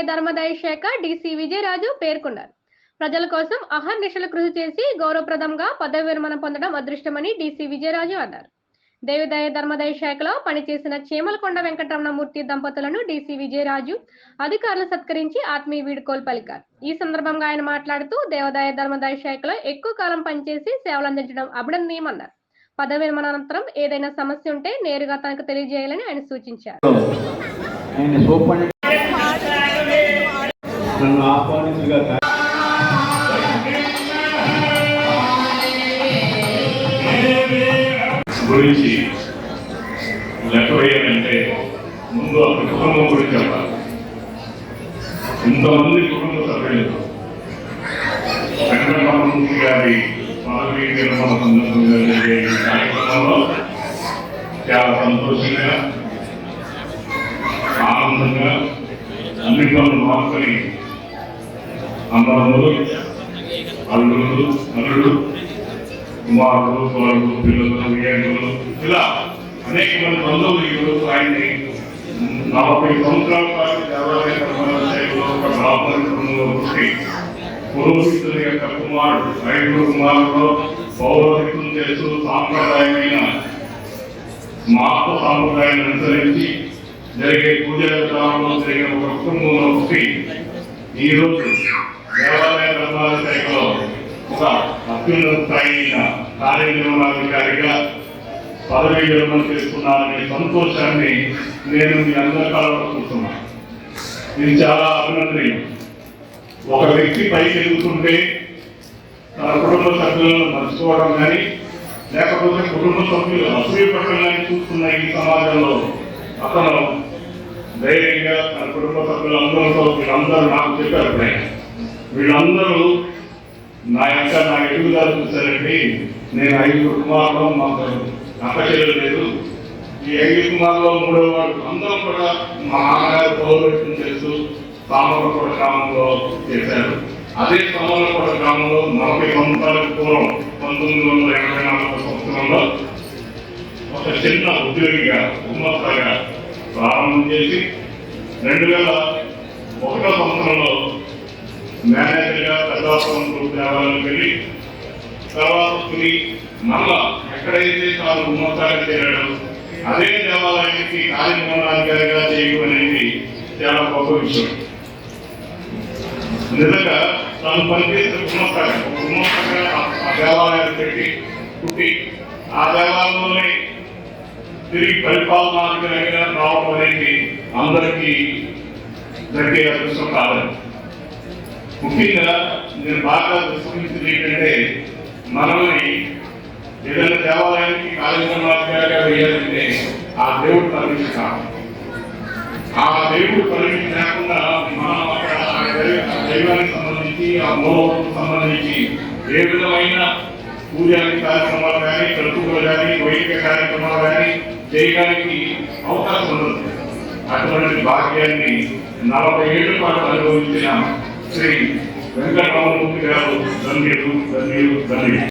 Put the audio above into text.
పొందడం ధర్మదాయ శాఖ డిసి విజయరాజు పేర్కొన్నారు. ప్రజల కోసం అహర్నిశలు కృషి చేసి గౌరవప్రదంగా పదవి విరమణ పొందడం అదృష్టమని డిసి విజయరాజు అన్నారు. దేవదాయ ధర్మదాయ శాఖలో పనిచేసిన చీమలకొండ వెంకటరమణమూర్తి దంపతులను డిసి విజయరాజు అధికారులు సత్కరించి ఆత్మీయ వీడుకోలు పలికారు. ఈ సందర్భంగా ఆయన మాట్లాడుతూ దేవదాయ ధర్మదాయ శాఖలో ఎక్కువ కాలం పనిచేసి సేవలు అందించడం అభినందనీయమన్నారు. పదవి విరమణ అనంతరం ఏదైనా సమస్య ఉంటే నేరుగా తనకు తెలియజేయాలని ఆయన సూచించారు. నన్ను ఆహ్వానితులుగా గురించి లెక్క వేయాలంటే ముందు ఆ కుటుంబం గురించి చెప్పాలి. ఇంతమంది కుటుంబ సభ్యులు వెంకటరమణమూర్తి గారి మాధవీ నిర్మాణ సందర్భంగా జరిగే కార్యక్రమంలో చాలా సంతోషంగా ఆనందంగా అన్ని పనులు మార్చుకొని అన్నదమ్ములు అల్లుడు అల్లుడు కుమారుడు కొడుకు పిల్లలు వియంకులు ఇలా అనేక మంది బంధువులు ఈరోజు ఆయన్ని నలభై సంవత్సరాల పాటు దేవాలయ కర్మాలయంలో ఒక బ్రాహ్మణ కుటుంబంలో పుట్టి పురోహితుల యొక్క కుమారుడు ఐదుగురు కుమారుల్లో పౌరోహితం చేస్తూ సాంప్రదాయమైన మాత సాంప్రదాయాన్ని అనుసరించి జరిగే పూజా విధానంలో జరిగిన ఒక కుటుంబంలో పుట్టి ఈరోజు దేవాలయ ధర్మాల ఒక అత్యున్నత స్థాయి అయిన కార్యనిర్వహణాధికారిగా పదవి విరమణ చేస్తున్నాననే సంతోషాన్ని నేను మీ అందరి కాలంలో ఇది చాలా అభినందనీయం. ఒక వ్యక్తి పైకి ఎదుగుతుంటే తన కుటుంబ సభ్యులను మర్చిపోవడం కానీ లేకపోతే కుటుంబ సభ్యులు అసూయ పట్టణాన్ని చూస్తున్న ఈ సమాజంలో అతను ధైర్యంగా తన కుటుంబ సభ్యులందరితో వీళ్ళందరూ నాకు చెప్పారు వీళ్ళందరూ నా యొక్క నా ఎదుగుదల చూశారండి నేను ఐదుగురు కుమారులు మాకు అక్కచెల్లు లేదు. ఈ ఐదు కుమారులో మూడో వాడు అందరం కూడా మా నాన్నగారు పౌరత్వం చేస్తూ సామర్లకోట గ్రామంలో చేశారు. అదే సామర్లకోట గ్రామంలో నలభై సంవత్సరాలకు పూర్వం పంతొమ్మిది వందల ఎనభై నాలుగు సంవత్సరంలో ఒక చిన్న ఉద్యోగిగా ఉమ్మత్తగా ప్రారంభం చేసి రెండు వేల ఒకటో సంవత్సరంలో మేనేజర్గా ప్రజాస్వామ్యం గ్రూప్ దేవాలయం వెళ్ళి తర్వాత తిరిగి మళ్ళా ఎక్కడైతే తాను ఉన్నతగా చేరాడో అదే దేవాలయానికి కార్యక్రమాధికారిగా చేయడం అనేది చాలా గొప్ప విషయం. నిజంగా తను పనిచేసిన గుణస్థగా ఒక ఆ దేవాలయాన్ని పెట్టి పుట్టి ఆ దేవాలయంలోనే తిరిగి పరిపాలనాధికారిగా రావడం అనేది అందరికీ జరిగే అదృష్టం కాదని ముఖ్యంగా నేను బాగా దృష్టించింది ఏంటంటే మనల్ని ఏదైనా దేవాలయానికి కార్యక్రమాధికారిగా వేయాలంటే ఆ దేవుడు పర్మిషన్ ఆ దేవుడు పర్మిషన్ లేకుండా మనం అక్కడ ఆ దైవానికి సంబంధించి ఆ మూలవరకు సంబంధించి ఏ విధమైన పూజాది కార్యక్రమాలు కానీ కలుపుకలు కానీ వైదిక కార్యక్రమాలు కానీ చేయడానికి అవకాశం ఉండదు. అటువంటి భాగ్యాన్ని నలభై ఏళ్ళ పాటు అనుభవించిన श्री वेंकटरामूर्ति गारु धन्यवाद धन्यवाद धन्यवाद